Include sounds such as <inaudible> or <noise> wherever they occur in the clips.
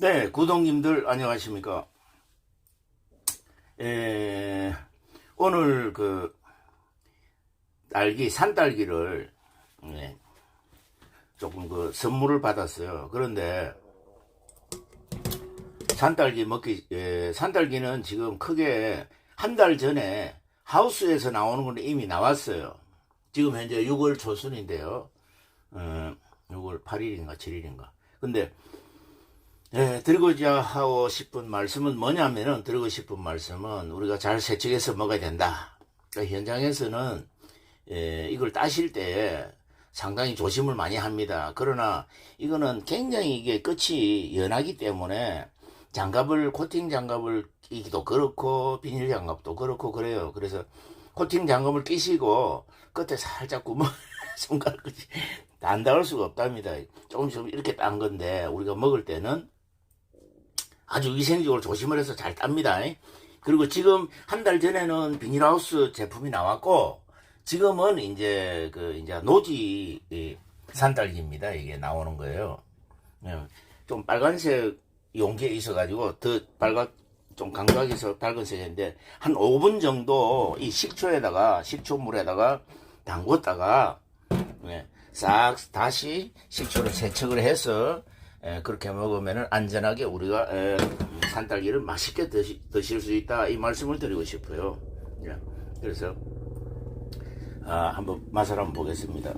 네, 구독님들 안녕하십니까? 에, 오늘 그 딸기 산딸기를 예, 조금 그 선물을 받았어요. 그런데 산딸기 먹기 예, 산딸기는 지금 크게 한 달 전에 하우스에서 나오는 건 이미 나왔어요. 지금 현재 6월 초순인데요. 어, 6월 8일인가 7일인가. 근데 예, 드리고자 하고 싶은 말씀은 뭐냐면은 드리고 싶은 말씀은 우리가 잘 세척해서 먹어야 된다. 그러니까 현장에서는 예, 이걸 따실 때 상당히 조심을 많이 합니다. 그러나 이거는 굉장히 이게 끝이 연하기 때문에 장갑을 코팅 장갑을 끼기도 그렇고 비닐 장갑도 그렇고 그래요. 그래서 코팅 장갑을 끼시고 끝에 살짝 구멍 <laughs> 손가락이 안 닿을 수가 없답니다. 조금씩 이렇게 딴 건데 우리가 먹을 때는 아주 위생적으로 조심을 해서 잘 땁니다. 그리고 지금 한 달 전에는 비닐하우스 제품이 나왔고 지금은 이제 그 이제 노지 이 산딸기입니다. 이게 나오는 거예요. 예, 좀 빨간색 용기에 있어가지고 더 빨갛 좀 강조하게 해서 밝은 색인데 한 5분 정도 이 식초에다가 식초물에다가 담궜다가 예, 싹 다시 식초를 세척을 해서 예, 그렇게 먹으면 안전하게 우리가 예, 산딸기를 맛있게 드시, 드실 수 있다 이 말씀을 드리고 싶어요. 예, 그래서 아, 한번 맛을 한번 보겠습니다.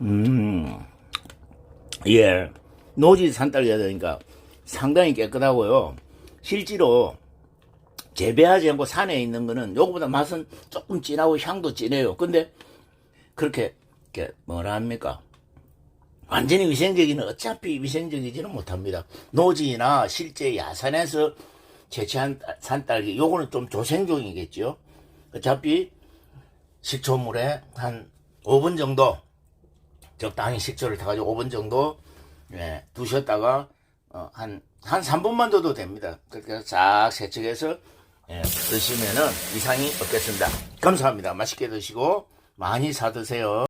음, 예, 노지 산딸기가 되니까 상당히 깨끗하고요. 실제로 재배하지 않고 산에 있는 거는 요거보다 맛은 조금 진하고 향도 진해요. 근데 그렇게 뭐라 합니까? 완전히 위생적이는 어차피 위생적이지는 못합니다. 노지나 실제 야산에서 채취한 산딸기 요거는 좀 조생종이겠죠. 어차피 식초물에 한 5분 정도 적당히 식초를 타가지고 5분 정도 예, 두셨다가 어, 한, 한 3분만 둬도 됩니다. 그렇게 싹 세척해서 예, 드시면은 이상이 없겠습니다. 감사합니다. 맛있게 드시고 많이 사 드세요.